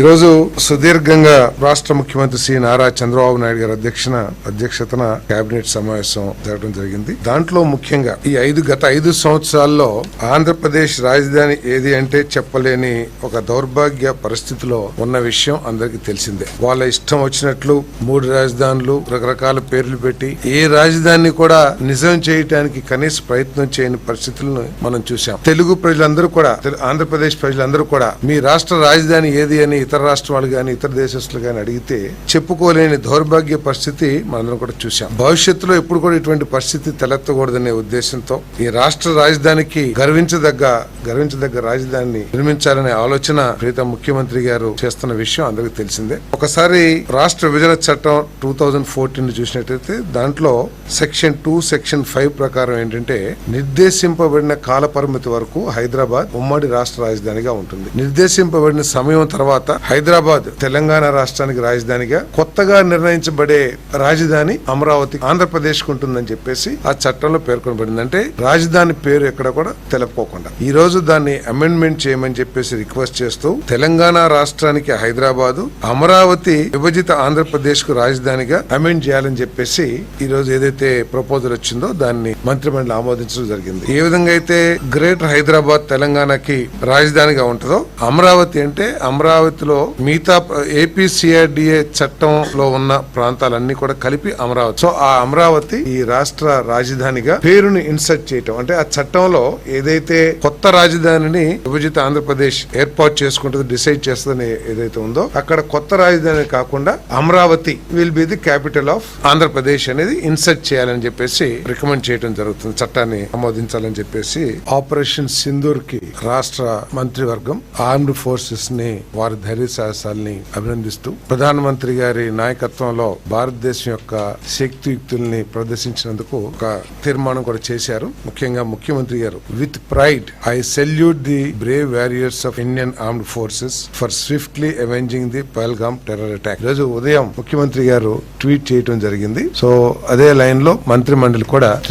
ఈరోజు సుదీర్ఘంగా రాష్ట్ర ముఖ్యమంత్రి శ్రీ నారా చంద్రబాబు నాయుడు గారి అధ్యక్షన అధ్యక్షతన కేబినెట్ సమావేశం జరగడం జరిగింది. దాంట్లో ముఖ్యంగా ఈ ఐదు గత ఐదు సంవత్సరాల్లో ఆంధ్రప్రదేశ్ రాజధాని ఏది అంటే చెప్పలేని ఒక దౌర్భాగ్య పరిస్థితిలో ఉన్న విషయం అందరికీ తెలిసిందే. వాళ్ళ ఇష్టం వచ్చినట్లు మూడు రాజధానులు రకరకాల పేర్లు పెట్టి ఏ రాజధానిని కూడా నిజం చేయటానికి కనీస ప్రయత్నం చేయని పరిస్థితులను మనం చూసాం తెలుగు ప్రజలందరూ కూడా ఆంధ్రప్రదేశ్ ప్రజలందరూ కూడా మీ రాష్ట్ర రాజధాని ఏది అని ఇతర రాష్ట్రాలు కానీ ఇతర దేశస్తులు కానీ అడిగితే చెప్పుకోలేని దౌర్భాగ్య పరిస్థితి మనందరం కూడా చూసాం భవిష్యత్తులో ఎప్పుడు కూడా ఇటువంటి పరిస్థితి తలెత్తకూడదనే ఉద్దేశంతో ఈ రాష్ట్ర రాజధానికి గర్వించదగ్గ గర్వించదగ్గ రాజధానిని నిర్మించాలనే ఆలోచన ప్రీతం ముఖ్యమంత్రి గారు చేస్తున్న విషయం అందరికీ తెలిసిందే. ఒకసారి రాష్ట్ర విభజన చట్టం టూ థౌజండ్ ఫోర్టీన్ చూసినట్లయితే దాంట్లో సెక్షన్ టూ సెక్షన్ ఫైవ్ ప్రకారం ఏంటంటే నిర్దేశింపబడిన కాల పరిమితి వరకు హైదరాబాద్ ఉమ్మడి రాష్ట్ర రాజధానిగా ఉంటుంది. నిర్దేశింపబడిన సమయం తర్వాత హైదరాబాద్ తెలంగాణ రాష్ట్రానికి రాజధానిగా కొత్తగా నిర్ణయించబడే రాజధాని అమరావతి ఆంధ్రప్రదేశ్కు ఉంటుందని చెప్పేసి ఆ చట్టంలో పేర్కొనబడింది. అంటే రాజధాని పేరు ఎక్కడ కూడా తెలుపుకోకుండా. ఈ రోజు దాన్ని అమెండ్మెంట్ చేయమని చెప్పేసి రిక్వెస్ట్ చేస్తూ తెలంగాణ రాష్ట్రానికి హైదరాబాదు అమరావతి విభజిత ఆంధ్రప్రదేశ్కు రాజధానిగా అమెండ్ చేయాలని చెప్పేసి ఈ రోజు ఏదైతే ప్రపోజల్ వచ్చిందో దాన్ని మంత్రిమండలి ఆమోదించడం జరిగింది. ఏ విధంగా అయితే గ్రేటర్ హైదరాబాద్ తెలంగాణకి రాజధానిగా ఉంటుందో అమరావతి అంటే అమరావతి అమరావతిలో మిగతా ఏపీసీఆర్డిఏ చట్టంలో ఉన్న ప్రాంతాలన్నీ కూడా కలిపి అమరావతి. సో ఆ అమరావతి ఈ రాష్ట్ర రాజధానిగా పేరుని ఇన్సర్ట్ చేయటం. అంటే ఆ చట్టంలో ఏదైతే కొత్త రాజధానిని విభజిత ఆంధ్రప్రదేశ్ ఏర్పాటు చేసుకుంటుంది డిసైడ్ చేస్తుందని ఏదైతే ఉందో అక్కడ కొత్త రాజధాని కాకుండా Amaravati will be the capital of Andhra Pradesh అనేది ఇన్సర్ట్ చేయాలని చెప్పేసి రికమెండ్ చేయడం జరుగుతుంది. చట్టాన్ని ఆమోదించాలని చెప్పేసి ఆపరేషన్ సింధూర్కి రాష్ట్ర మంత్రివర్గం ఆర్మ్డ్ ఫోర్సెస్ని వారి ధైర్య సాహసాలని అభినందిస్తూ ప్రధానమంత్రి గారి నాయకత్వంలో భారతదేశం యొక్క శక్తియుక్తుల్ని ప్రదర్శించినందుకు ఒక తీర్మానం కూడా చేశారు. ముఖ్యంగా ముఖ్యమంత్రి గారు with pride I salute the brave warriors of Indian armed forces for swiftly avenging the Pahalgam terror attack రోజు ఉదయం ముఖ్యమంత్రి గారు ట్వీట్ చేయడం జరిగింది. సో అదే లైన్లో మంత్రి మండలి కూడా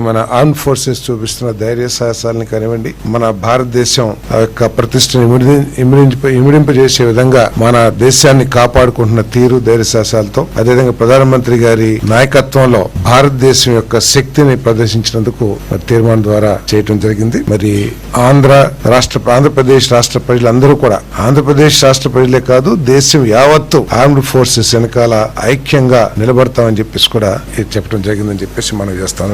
మన ఆర్మ్ ఫోర్సెస్ చూపిస్తున్న ధైర్య సాహసాలను కానివ్వండి మన భారతదేశం ఆ యొక్క ప్రతిష్టను ఇమిడి- చేసే విధంగా మన దేశాన్ని కాపాడుకుంటున్న తీరు ధైర్యశాసాలతో అదేవిధంగా ప్రధానమంత్రి గారి నాయకత్వంలో భారతదేశం యొక్క శక్తిని ప్రదర్శించినందుకు తీర్మానం ద్వారా చేయటం జరిగింది. మరి ఆంధ్ర రాష్ట్ర ఆంధ్రప్రదేశ్ రాష్ట్ర ప్రజలందరూ కూడా ఆంధ్రప్రదేశ్ రాష్ట్ర ప్రజలే కాదు దేశం యావత్తు ఆర్మ్డ్ ఫోర్సెస్ వెనకాల ఐక్యంగా నిలబడతామని చెప్పేసి కూడా ఇది చెప్పడం జరిగిందని చెప్పేసి మనం చేస్తాను.